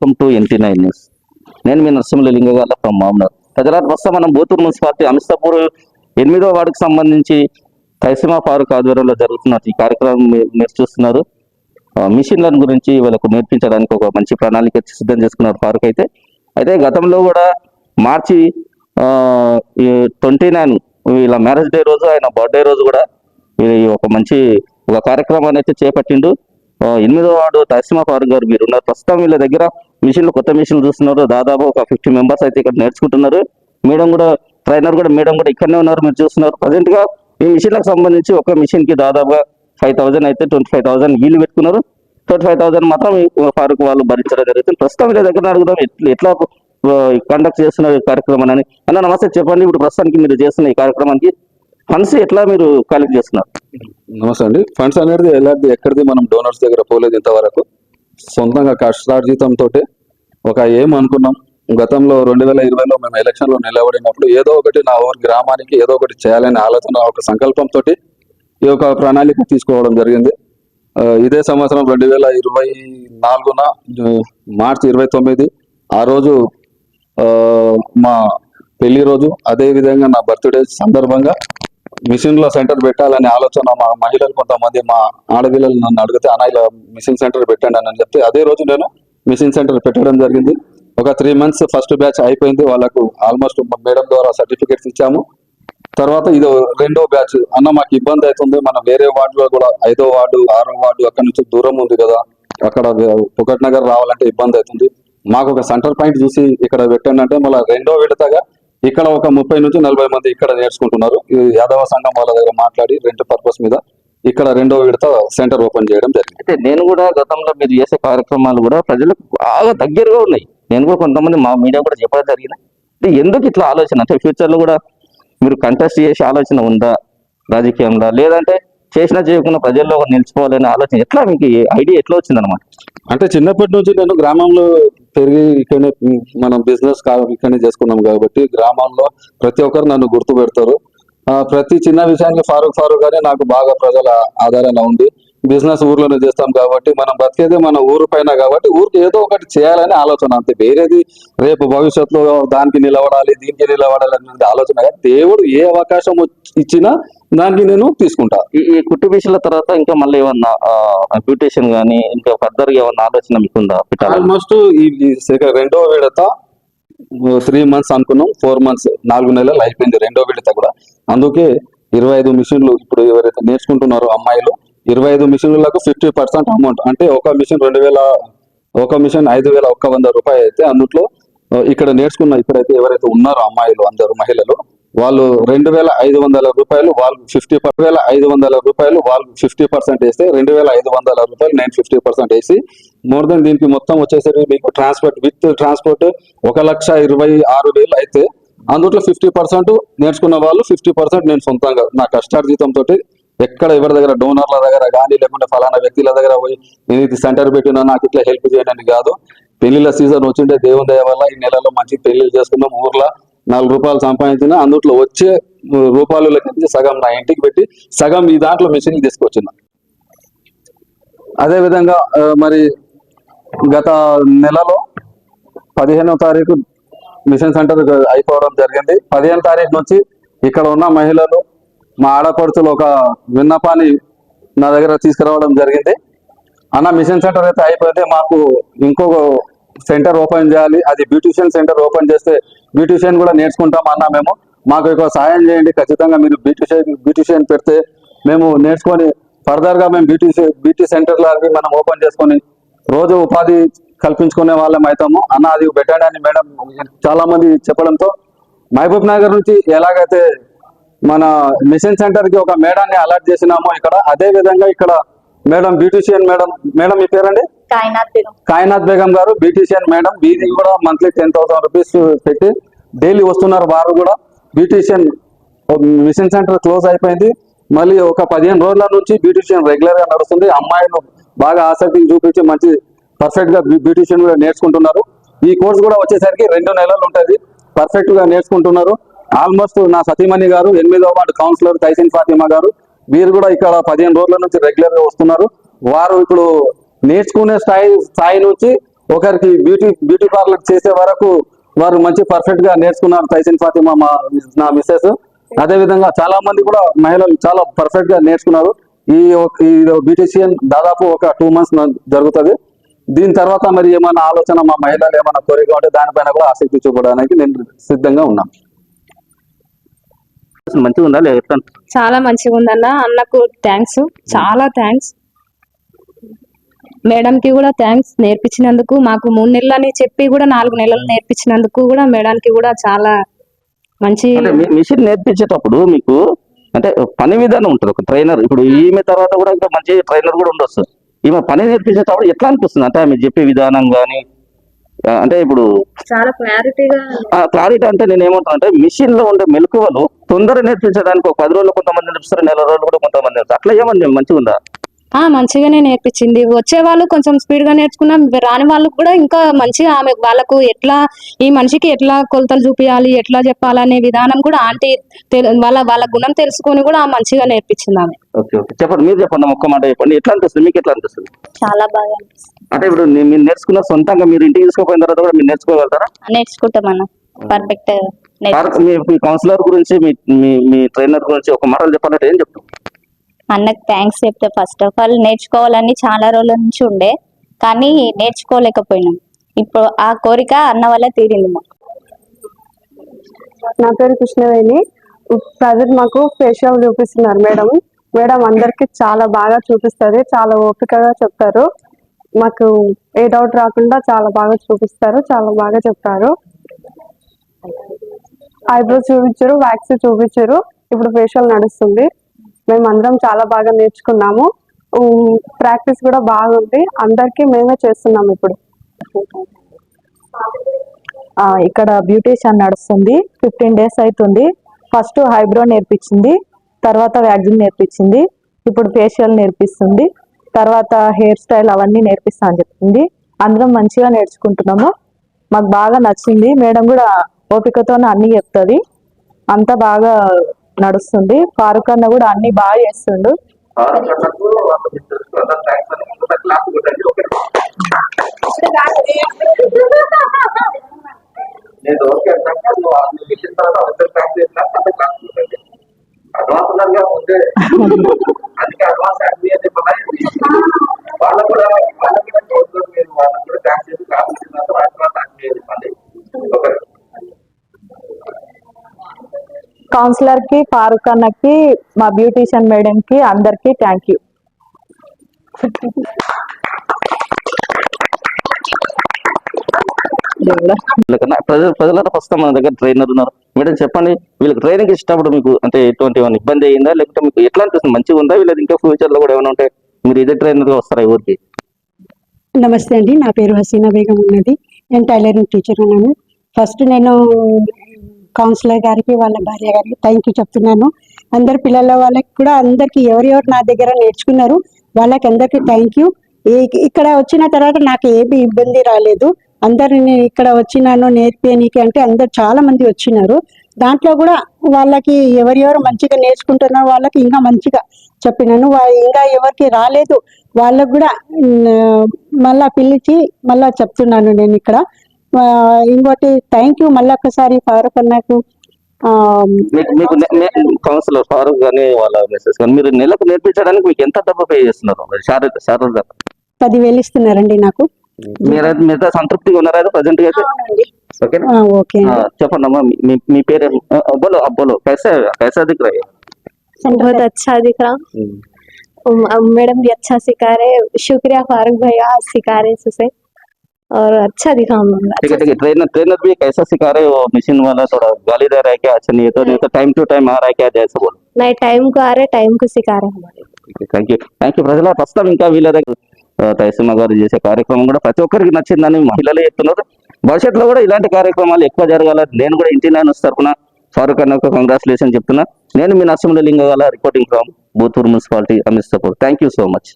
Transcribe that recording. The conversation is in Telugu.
Welcome to NT nine. News నేను మీ నరసింహ లింగగాల ఫ్రమ్ మామూలు ప్రజలాట్ ప్రస్తుతం మనం బూతూర్ మున్సిపాలిటీ అమిస్తాపూర్ ఎనిమిదో వార్డుకు సంబంధించి తైసిమా పార్క్ ఆధ్వర్యంలో జరుగుతున్న ఈ కార్యక్రమం మీరు చూస్తున్నారు. మిషన్లను గురించి వాళ్ళకు నేర్పించడానికి ఒక మంచి ప్రణాళిక సిద్ధం చేసుకున్నారు పార్క్ అయితే అయితే గతంలో కూడా మార్చి ట్వంటీ నైన్ వీళ్ళ మ్యారేజ్ డే రోజు ఆయన బర్త్డే రోజు కూడా ఈ ఒక మంచి ఒక కార్యక్రమాన్ని అయితే చేపట్టిండు. ఎనిమిదో వార్డు తహసీమా ఫారూక్ గారు మీరు ఉన్నారు. ప్రస్తుతం వీళ్ళ దగ్గర మిషన్లు కొత్త మిషన్లు చూస్తున్నారు. దాదాపు ఒక ఫిఫ్టీ మెంబర్స్ అయితే ఇక్కడ నేర్చుకుంటున్నారు. మేడం కూడా ట్రైనర్ కూడా మేడం కూడా ఇక్కడనే ఉన్నారు మీరు చూస్తున్నారు. ప్రజెంట్గా ఈ మిషన్లకు సంబంధించి ఒక మిషన్కి దాదాపుగా ఫైవ్ థౌసండ్ అయితే ట్వంటీ ఫైవ్ థౌసండ్ వీళ్ళు పెట్టుకున్నారు. ట్వంటీ ఫైవ్ థౌసండ్ మాత్రం ఈ ఫారూక్ వాళ్ళు భరించడం జరుగుతుంది. ప్రస్తుతం వీళ్ళ దగ్గర అడుగుదాం ఎట్లా- కండక్ట్ చేస్తున్న ఈ కార్యక్రమాన్ని. అని. అన్న నమస్తే చెప్పండి. ఇప్పుడు ప్రస్తుతానికి మీరు చేస్తున్న ఈ కార్యక్రమానికి ఫండ్స్ ఎట్లా మీరు కలెక్ట్ చేస్తున్నారు? నమస్తే అండి. ఫండ్స్ అనేది ఎలాంటి ఎక్కడిది మనం డోనర్స్ దగ్గర పోలేదు ఇంతవరకు. సొంతంగా కష్టార్జితంతో ఒక ఏం అనుకున్నాం. గతంలో రెండు వేల ఇరవైలో మేము ఎలక్షన్లో నిలబడినప్పుడు ఏదో ఒకటి నా ఊరి గ్రామానికి ఏదో ఒకటి చేయాలనే ఆలోచన ఒక సంకల్పంతో ఈ యొక్క ప్రణాళిక తీసుకోవడం జరిగింది. ఇదే సంవత్సరం రెండు వేల ఇరవై నాలుగున మార్చి ఇరవై తొమ్మిది ఆ రోజు మా పెళ్ళి రోజు. అదేవిధంగా నా బర్త్డే సందర్భంగా మిషన్లో సెంటర్ పెట్టాలనే ఆలోచన మా మహిళలు కొంతమంది మా ఆడపిల్లలు నన్ను అడిగితే అన్న ఇలా మిషన్ సెంటర్ పెట్టండి అని చెప్తే అదే రోజు నేను మిషన్ సెంటర్ పెట్టడం జరిగింది. ఒక త్రీ మంత్స్ ఫస్ట్ బ్యాచ్ అయిపోయింది. వాళ్ళకు ఆల్మోస్ట్ మేడం ద్వారా సర్టిఫికేట్స్ ఇచ్చాము. తర్వాత ఇది రెండో బ్యాచ్ అన్న మాకు ఇబ్బంది అవుతుంది. మనం వేరే వార్డులో కూడా ఐదో వార్డు ఆరో వార్డు అక్కడ నుంచి దూరం ఉంది కదా. అక్కడ పుకట్ నగర్ రావాలంటే ఇబ్బంది అవుతుంది. మాకు ఒక సెంటర్ పాయింట్ చూసి ఇక్కడ పెట్టండి అంటే మళ్ళీ రెండో విడతగా ఇక్కడ ఒక ముప్పై నుంచి నలభై మంది ఇక్కడ నేర్చుకుంటున్నారు. యాదవ సంఘం వాళ్ళ దగ్గర మాట్లాడి రెంట్ పర్పస్ మీద ఇక్కడ రెండో విడత సెంటర్ ఓపెన్ చేయడం జరిగింది. అయితే నేను కూడా గతంలో మీరు చేసే కార్యక్రమాలు కూడా ప్రజలకు బాగా దగ్గరగా ఉన్నాయి. నేను కూడా కొంతమంది మా మీడియా కూడా చెప్పడం జరిగింది. అంటే ఎందుకు ఇట్లా ఆలోచన? అంటే ఫ్యూచర్లో కూడా మీరు కంటెస్ట్ చేసే ఆలోచన ఉందా? రాజకీయంలో? లేదంటే చేసినా చేయకుండా ప్రజల్లో నిలిచిపోవాలనే ఆలోచన. ఎట్లా మీకు ఐడియా ఎట్లా వచ్చింది అనమాట అంటే చిన్నప్పటి నుంచి నేను గ్రామంలో పెరిగి ఇక్కడనే మనం బిజినెస్ ఇక్కడనే చేసుకున్నాం కాబట్టి గ్రామాల్లో ప్రతి ఒక్కరు నన్ను గుర్తు పెడతారు ప్రతి చిన్న విషయానికి ఫారూక్ ఫారూక్ అని నాకు బాగా ప్రజల ఆధారంగా ఉంది. బిజినెస్ ఊర్లోనే చేస్తాం కాబట్టి మనం బతికేదే మన ఊరు పైన కాబట్టి ఊరికి ఏదో ఒకటి చేయాలని ఆలోచన అంతే. వేరేది రేపు భవిష్యత్తులో దానికి నిలబడాలి దీనికి నిలబడాలి అనేది ఆలోచన. దేవుడు ఏ అవకాశం ఇచ్చినా దానికి నేను తీసుకుంటా. ఈ కుట్టు మిషన్ల తర్వాత ఇంకా మళ్ళీ ఏమన్నా బ్యూటేషన్ కానీ ఇంకా ఫర్దర్ ఏమన్నా ఆలోచన మీకుందా ఆల్మోస్ట్ ఈ రెండో విడత త్రీ మంత్స్ అనుకున్నాం. ఫోర్ మంత్స్ నాలుగు నెలలు అయిపోయింది రెండో విడత కూడా. అందుకే ఇరవై ఐదు మిషన్లు ఇప్పుడు ఎవరైతే నేర్చుకుంటున్నారో అమ్మాయిలు ఇరవై ఐదు మిషన్లకు ఫిఫ్టీ పర్సెంట్ అమౌంట్. అంటే ఒక మిషన్ రెండు వేల ఒక మిషన్ ఐదు వేల ఒక్క వంద రూపాయలు అయితే అందులో ఇక్కడ నేర్చుకున్న ఇక్కడైతే ఎవరైతే ఉన్నారో అమ్మాయిలు అందరు మహిళలు వాళ్ళు రెండు వేల ఐదు వందల రూపాయలు వాళ్ళు ఫిఫ్టీ వేల ఐదు వందల రూపాయలు వాళ్ళు ఫిఫ్టీ పర్సెంట్ వేస్తే రెండు వేల ఐదు వందల రూపాయలు నేను ఫిఫ్టీ పర్సెంట్ వేసి మోర్ దెన్ దీనికి మొత్తం వచ్చేసరికి మీకు ట్రాన్స్పోర్ట్ విత్ ట్రాన్స్పోర్ట్ ఒక లక్ష ఇరవై ఆరు వేలు అయితే అందులో ఫిఫ్టీ పర్సెంట్ నేర్చుకున్న వాళ్ళు ఫిఫ్టీ పర్సెంట్ నేను సొంతంగా నా కష్టార్జితంతో ఎక్కడ ఎవరి దగ్గర డోనర్ల దగ్గర కానీ లేకుంటే ఫలానా వ్యక్తుల దగ్గర పోయి నేను ఇది సెంటర్ పెట్టినా నాకు ఇట్లా హెల్ప్ చేయడానికి కాదు. పెళ్ళిళ్ళ సీజన్ వచ్చింటే దేవుని దయ వల్ల ఈ నెలలో మంచి పెళ్ళిళ్ళు చేసుకున్నాం ఊర్లో నాలుగు రూపాయలు సంపాదించిన అందులో వచ్చే రూపాయలు లెక్కించి సగం నా ఇంటికి పెట్టి సగం ఈ దాంట్లో మిషన్ తీసుకొచ్చిన. అదే విధంగా మరి గత నెలలో పదిహేనవ తారీఖు మిషన్ సెంటర్ అయిపోవడం జరిగింది. పదిహేను తారీఖు నుంచి ఇక్కడ ఉన్న మహిళలు మా ఆడపడుతులు ఒక విన్నపాన్ని నా దగ్గర తీసుకురావడం జరిగింది. అన్న మిషన్ సెంటర్ అయితే అయిపోతే మాకు ఇంకొక సెంటర్ ఓపెన్ చేయాలి. అది బ్యూటిషియన్ సెంటర్ ఓపెన్ చేస్తే బ్యూటిషియన్ కూడా నేర్చుకుంటాం అన్న మేము. మాకు ఎక్కువ సాయం చేయండి. ఖచ్చితంగా మీరు బ్యూటిషియన్ బ్యూటిషియన్ పెడితే మేము నేర్చుకొని ఫర్దర్గా మేము బ్యూటీ బ్యూటీ సెంటర్ లాగా మనం ఓపెన్ చేసుకొని రోజు ఉపాధి కల్పించుకునే వాళ్ళం అవుతాము అన్న అది పెట్టండి అని మేడం చాలామంది చెప్పడంతో మహబూబ్ నగర్ నుంచి ఎలాగైతే మన మిషన్ సెంటర్కి ఒక మేడాన్ని అలర్ట్ చేసినామో ఇక్కడ. అదే విధంగా ఇక్కడ మేడం బ్యూటిషియన్ మేడం మేడం మీ పేరండి? కాయనాథ్ బేగం. కాయనాథ్ బేగం గారు బ్యూటిషియన్ మేడం. వీరికి కూడా మంత్లీ టెన్ థౌసండ్ రూపీస్ పెట్టి డైలీ వస్తున్నారు వారు కూడా. బ్యూటిషియన్ మిషన్ సెంటర్ క్లోజ్ అయిపోయింది. మళ్ళీ ఒక పదిహేను రోజుల నుంచి బ్యూటిషియన్ రెగ్యులర్గా నడుస్తుంది. అమ్మాయిలు బాగా ఆసక్తి చూపించి మంచి పర్ఫెక్ట్గా బ్యూటిషియన్ కూడా నేర్చుకుంటున్నారు. ఈ కోర్స్ కూడా వచ్చేసరికి రెండు నెలలు ఉంటుంది. పర్ఫెక్ట్గా నేర్చుకుంటున్నారు. ఆల్మోస్ట్ నా సతీమణి గారు ఎనిమిదవ వార్డు కౌన్సిలర్ తైసిన్ ఫాతిమా గారు వీరు కూడా ఇక్కడ పదిహేను రోజుల నుంచి రెగ్యులర్గా వస్తున్నారు. వారు ఇప్పుడు నేర్చుకునే స్థాయి స్థాయి నుంచి ఒకరికి బ్యూటీ బ్యూటీ పార్లర్ చేసే వరకు వారు మంచి పర్ఫెక్ట్గా నేర్చుకున్నారు తైసిన్ ఫాతిమా మా నా మిస్సెస్. అదే విధంగా చాలా మంది కూడా మహిళలు చాలా పర్ఫెక్ట్గా నేర్చుకున్నారు. ఈ ఈ బ్యూటీషియన్ దాదాపు ఒక టూ మంత్స్ జరుగుతుంది. దీని తర్వాత మరి ఏమైనా ఆలోచన మా మహిళలు ఏమైనా కోరిక ఉంటే దానిపైన కూడా ఆసక్తి చూపడానికి నేను సిద్ధంగా ఉన్నాను. మంచిగా ఉందా లేదా? చాలా మంచిగా ఉందన్న. అన్నకు థ్యాంక్స్ చాలా థ్యాంక్స్ మేడం కి కూడా థ్యాంక్స్ నేర్పించినందుకు. మాకు మూడు నెలలు అని చెప్పి కూడా నాలుగు నెలలు నేర్పించినందుకు కూడా మేడానికి కూడా చాలా మంచి మిషన్ నేర్పించేటప్పుడు మీకు అంటే పని విధానం ఉంటుంది. ఒక ట్రైనర్ ఇప్పుడు ఈమె తర్వాత కూడా ఇంకా మంచి ట్రైనర్ కూడా ఉండొచ్చు. ఈమె పని నేర్పించేటప్పుడు ఎట్లా అనిపిస్తుంది? అంటే ఆమె చెప్పే విధానం కానీ అంటే ఇప్పుడు చాలా క్లారిటీగా క్లారిటీ అంటే నేను ఏమంటాను అంటే మిషన్లో ఉండే మెలకువలు తొందర నేర్పించడానికి ఒక పది రోజులు కొంతమంది నేర్పిస్తారు నెల రోజులు కూడా కొంతమంది అట్లా ఏమని మంచిగా ఉందా? ఆ మంచిగానే నేర్పించింది. వచ్చే వాళ్ళు కొంచెం స్పీడ్గా నేర్చుకున్నాం రాని వాళ్ళకు కూడా ఇంకా మంచిగా ఆమె వాళ్ళకు ఎట్లా ఈ మనిషికి ఎట్లా కొలతలు చూపించాలి ఎట్లా చెప్పాలనే విధానం కూడా ఆంటీ వాళ్ళ వాళ్ళ గుణం తెలుసుకొని కూడా మంచిగా నేర్పించింది ఆమె. Okay okay. చెప్పండి మీరు చెప్పండి ఒక్క మాట చెప్పండి. ఎట్లా అనిపిస్తుంది? మీకు ఎట్లా అనిపిస్తుంది? చాలా బాగా అనిపిస్తుంది. అంటే ఇప్పుడు మీరు నేర్చుకున్న సొంతంగా మీరు ఇంటికి తీసుకుపోయిన తర్వాత కూడా మీరు నేర్చుకోగలుగుతారా? నేర్చుకుంటాం అన్న. పర్ఫెక్ట్ మీ మీ కౌన్సిలర్ గురించి మీ మీ మీ ట్రైనర్ గురించి ఒక మాటలు చెప్పాలంటే ఏం చెప్తాం అన్నకు థ్యాంక్స్ చెప్తే ఫస్ట్ ఆఫ్ ఆల్ నేర్చుకోవాలని చాలా రోజుల నుంచి ఉండే కానీ నేర్చుకోలేకపోయినాం. ఇప్పుడు ఆ కోరిక అన్న వల్ల తీరింది మాకు. నా పేరు కృష్ణవేణి. ప్రజెంట్ మాకు ఫేషియల్ చూపిస్తున్నారు మేడం. మేడం అందరికి చాలా బాగా చూపిస్తుంది చాలా ఓపికగా చెప్తారు మాకు ఏ డౌట్ రాకుండా చాలా బాగా చూపిస్తారు చాలా బాగా చెప్తారు ఐబ్రోస్ చూపించారు వ్యాక్స్ చూపించారు. ఇప్పుడు ఫేషియల్ నడుస్తుంది. మేము అందరం చాలా బాగా నేర్చుకున్నాము. ప్రాక్టీస్ కూడా బాగుంది. అందరికీ మేమే చేస్తున్నాము ఇప్పుడు. ఇక్కడ బ్యూటీషియన్ నడుస్తుంది. ఫిఫ్టీన్ డేస్ అవుతుంది ఫస్ట్ హైబ్రో నేర్పించింది. తర్వాత వ్యాక్సిన్ నేర్పించింది. ఇప్పుడు ఫేషియల్ నేర్పిస్తుంది. తర్వాత హెయిర్ స్టైల్ అవన్నీ నేర్పిస్తా అని చెప్పింది. అందరం మంచిగా నేర్చుకుంటున్నాము. మాకు బాగా నచ్చింది. మేడం కూడా ఓపికతోనే అన్ని చెప్తుంది. అంతా బాగా నడుస్తుంది. ఫారూక్ అన్న కూడా అన్ని బాగా చేస్తుండు. నేను ఓకే అంటాక నువ్వు ఆ విషయం తర్వాత అవసరం క్లాస్ చేసినా అంత క్లాస్ ఉంటుంది. అడ్వాన్స్ ఉన్నారుగా అందుకే అడ్వాన్స్ అని వాళ్ళకు కూడా వాళ్ళకు కూడా వాళ్ళకు కూడా చేసి అడ్వాన్స్ కౌన్సిలర్కి ఫారూక్ అన్నకి మా బ్యూటీషియన్ మేడం కి అందరికి థ్యాంక్ యూ ప్రజలు ప్రజల మన దగ్గర ట్రైనర్ ఉన్నారు. మేడం చెప్పండి వీళ్ళకి ట్రైనింగ్ ఇచ్చినప్పుడు మీకు అంటే ఎటువంటి ఇబ్బంది అయిందా లేకపోతే మీకు ఎట్లా అనిపిస్తుంది మంచిగా ఉందా? వీళ్ళది ఇంకా ఫ్యూచర్లో కూడా ఏమైనా ఉంటే మీరు ఇదే ట్రైనర్గా వస్తారా ఊరికి? నమస్తే అండి నా పేరు హసీనా బేగం ఉన్నది. నేను టైలరింగ్ టీచర్ ఉన్నాను. ఫస్ట్ నేను కౌన్సిలర్ గారికి వాళ్ళ భార్య గారికి థ్యాంక్ యూ చెప్తున్నాను. అందరు పిల్లల వాళ్ళకి కూడా అందరికి ఎవరెవరు నా దగ్గర నేర్చుకున్నారు వాళ్ళకి అందరికి థ్యాంక్ యూ ఇక్కడ వచ్చిన తర్వాత నాకు ఏమి ఇబ్బంది రాలేదు. అందరు నేను ఇక్కడ వచ్చినాను నేర్పేయనీకి అంటే అందరు చాలా మంది వచ్చినారు. దాంట్లో కూడా వాళ్ళకి ఎవరెవరు మంచిగా నేర్చుకుంటున్నారో వాళ్ళకి ఇంకా మంచిగా చెప్పినాను. ఇంకా ఎవరికి రాలేదు వాళ్ళకు కూడా మళ్ళా పిలిచి మళ్ళా చెప్తున్నాను నేను ఇక్కడ. ఇంకోటి థ్యాంక్ యూ మళ్ళీ ఒకసారి ఫారూక్ అన్నకు మీకు కౌన్సిలర్ ఫారూక్ కానీ వాళ్ళ కానీ మీరు నెలకు నేర్పించడానికి మీకు ఎంత డబ్బు పే చేస్తున్నారు? శారద శారద పదివేలు ఇస్తున్నారండి నాకు. మీరైతే మీతో సంతృప్తిగా ఉన్నారా ప్రజెంట్ గా అయితే ఓకేనా ఆ, ఓకే ఆ, చెప్పండి అమ్మా మీ- మీ మీ పేరు ఏం- ఆ, ఆ, బోలో ఆ, బోలో कैसा कैसा दिख रहा है बहुत अच्छा दिख रहा मैडम भी अच्छा सिखा रहे शुक्रिया फारूक भैया सिखा रहे उसे और अच्छा दिखा हम ठीक है ठीक है ट्रेनर ट्रेनर भी कैसा सिखा रहे हो मशीन वाला थोड़ा गाली दे रहा है क्या अच्छा नहीं है तो नहीं तो टाइम टू टाइम आ रहा है क्या जैसे बोलो नए टाइम को आ रहे टाइम को सिखा रहे हमारे థ్యాంక్ యూ థ్యాంక్ యూ ప్రజల ప్రస్తుతం ఇంకా వీళ్ళ దగ్గర తైసమ్మ గారు చేసే కార్యక్రమం కూడా ప్రతి ఒక్కరికి నచ్చిందని మహిళలే చెప్తున్నారు. భవిష్యత్తులో కూడా ఇలాంటి కార్యక్రమాలు ఎక్కువ జరగాలని నేను కూడా ఇంటి నేను తరఫున ఫారూక్ అన్నకు కంగ్రాచులేషన్ చెప్తున్నా. నేను మీ నరసింహ గల reporting from Buthur municipality Amit support thank you so much